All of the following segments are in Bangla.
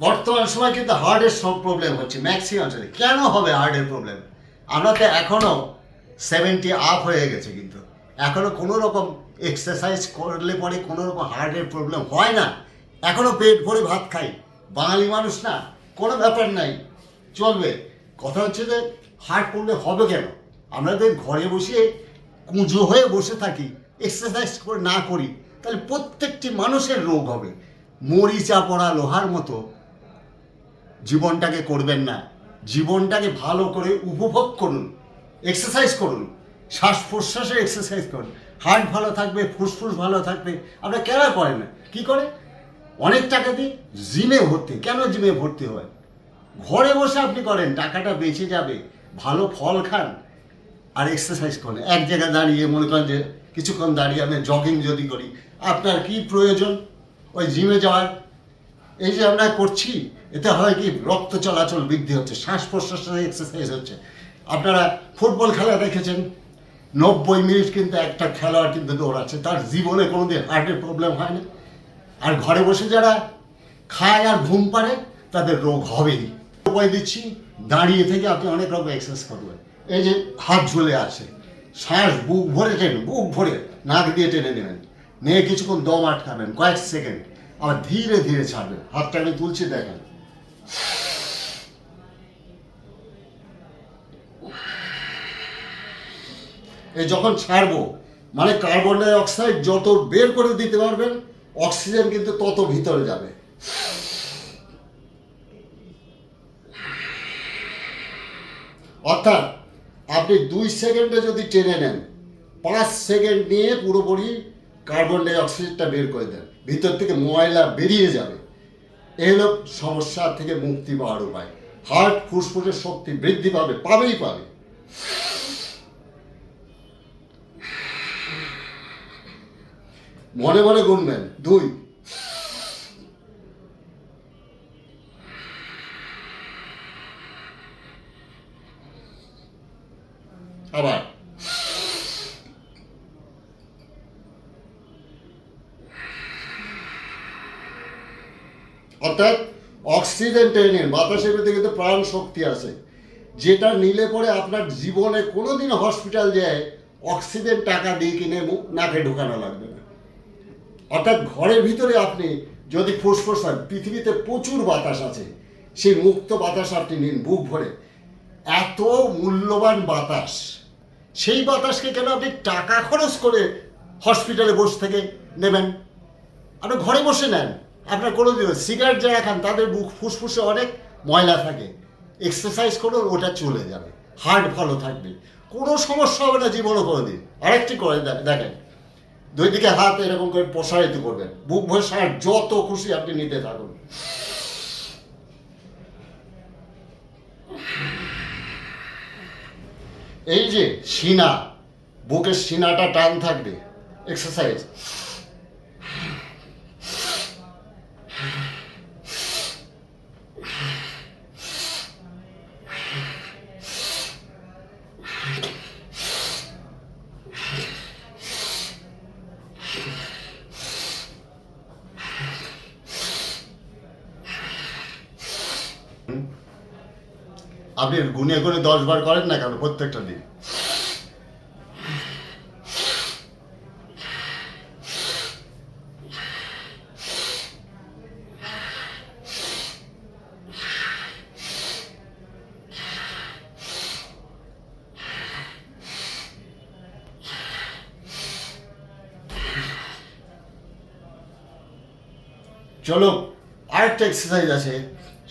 বর্তমান সময় কিন্তু হার্টের সব প্রবলেম হচ্ছে ম্যাক্সিমাম কেন হবে হার্টের প্রবলেম আমরা তো এখনও সেভেন্টি আপ হয়ে গেছে কিন্তু। এখনও কোনো রকম এক্সারসাইজ করলে পরে কোনো রকম হার্টের প্রবলেম হয় না। এখনও পেট ভরে ভাত খাই। বাঙালি মানুষ না, কোনো ব্যাপার নাই। চলবে। কথা হচ্ছে যে হার্ট প্রবলেম হবে কেন? আমরা তো ঘরে বসে কুঁজো হয়ে বসে থাকি এক্সারসাইজ করে না করি, তাহলে প্রত্যেকটি মানুষের রোগ হবে। মরিচা পড়া লোহার মতো জীবনটাকে করবেন না। জীবনটাকে ভালো করে উপভোগ করুন এক্সারসাইজ করুন, শ্বাস প্রশ্বাসে এক্সারসাইজ করুন। হার্ট ভালো থাকবে, ফুসফুস ভালো থাকবে, আপনারা কেন করেন না? কী করে অনেক টাকা দিয়ে জিমে ভর্তি। কেন জিমে ভর্তি হয়? ঘরে বসে আপনি করেন, টাকাটা বেঁচে যাবে, ভালো ফল খান আর এক্সারসাইজ করেন। এক জায়গায় দাঁড়িয়ে মনে করেন যে কিছুক্ষণ দাঁড়িয়ে আমি জগিং যদি করি, আপনার কি প্রয়োজন? ওই জিমে যাওয়ার এই যে আমরা করছি, এতে হয় কি? রক্ত চলাচল বৃদ্ধি হচ্ছে, শ্বাস প্রশ্বাসের এক্সারসাইজ হচ্ছে। আপনারা ফুটবল খেলা দেখেছেন? নব্বই মিনিট কিন্তু একটা খেলোয়াড় কিন্তু দৌড়াচ্ছে, তার জীবনে কোনোদিন হার্টের প্রবলেম হয় না আর ঘরে বসে যারা খায় আর ঘুম পারে তাদের রোগ হবেই। উপায় দিচ্ছি, দাঁড়িয়ে থেকে আপনি অনেক রকম এক্সারসাইজ করবেন। এই যে হাত ঝুলে আছে, শ্বাস বুক ভরে টেনে বুক ভরে নাক দিয়ে টেনে নেবেন। নিয়ে কিছুক্ষণ দম আটকাবেন, কয়েক সেকেন্ড। আবার ধীরে ধীরে ছাড়বে। হাতটা আমি তুলছি, দেখেন। এই যখন ছাড়বো মানে কার্বন ডাই অক্সাইড যত বের করে দিতে পারবেন, অক্সিজেন কিন্তু তত ভিতরে যাবে। অর্থাৎ আপনি দুই সেকেন্ডে যদি টেনে নেন, পাঁচ সেকেন্ড নিয়ে পুরোপুরি কার্বন ডাই অক্সাইডটা বের করে দেন। ভিতর থেকে ময়লা বেরিয়ে যাবে। এই হলো সমস্যা থেকে মুক্তি পাওয়ার উপায়। হার্ট ফুসফুসের শক্তি বৃদ্ধি পাবে, পাবেই পাবে। মনে মনে গুনবেন। দুই। আবার। অর্থাৎ অক্সিজেন টেনে বাতাসের ভিতরে কিন্তু প্রাণ শক্তি আছে। যেটা নিলে পরে আপনার জীবনে কোনোদিন হসপিটাল যায় অক্সিজেন টাকা দিয়ে কিনে মুখ নাকে ঢোকানো লাগবে না। অর্থাৎ ঘরের ভিতরে আপনি যদি ফুসফুস হয়, পৃথিবীতে প্রচুর বাতাস আছে। সেই মুক্ত বাতাস আপনি নিন বুক ভরে। এত মূল্যবান বাতাস। সেই বাতাসকে কেন আপনি টাকা খরচ করে হসপিটালে বসে থেকে নেবেন? আপনি ঘরে বসে নেন। আপনার কোনো দিন সিগারেট যারা খান, তাদের বুক ফুসফুসে অনেক ময়লা থাকে। এক্সারসাইজ করুন, ওটা চলে যাবে। হার্ট ভালো থাকবে। কোনো সমস্যা হবে না জীবনে কোনো দিন আরেকটি করে দেখেন। দুই দিকে হাত এরকম করে প্রসারিত করবেন। বুক ভরে শ্বাস যত খুশি আপনি নিতে থাকুন। এই যে সিনা বুকের সিনাটা টান থাকবে। এক্সারসাইজ আপনি গুনে গুনে দশ বার করেন না কেন প্রত্যেকটা দিন? চলো, আরেকটা এক্সারসাইজ আছে,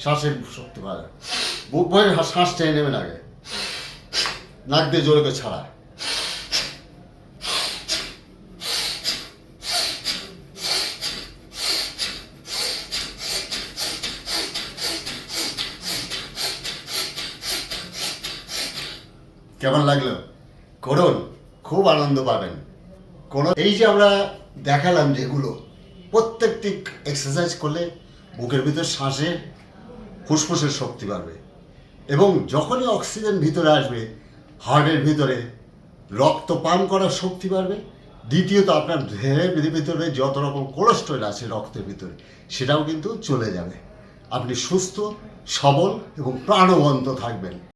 শ্বাসের শক্তি বাড়ায় বুক ভরে শ্বাস টেনে নেবেন আগে নাক দিয়ে জোরে ছাড়া কেমন লাগল? করুন, খুব আনন্দ পাবেন। কোনো এই যে আমরা দেখালাম যেগুলো প্রত্যেকটি এক্সারসাইজ করলে বুকের ভিতর শ্বাসের ফুসফুসের শক্তি বাড়বে। এবং যখনই অক্সিজেন ভিতরে আসবে হার্টের ভিতরে রক্ত পান করার শক্তি বাড়বে। দ্বিতীয়ত, আপনার দেহের ভিতরে যত রকম কোলেস্ট্রল আছে রক্তের ভিতরে, সেটাও কিন্তু চলে যাবে। আপনি সুস্থ, সবল এবং প্রাণবন্ত থাকবেন।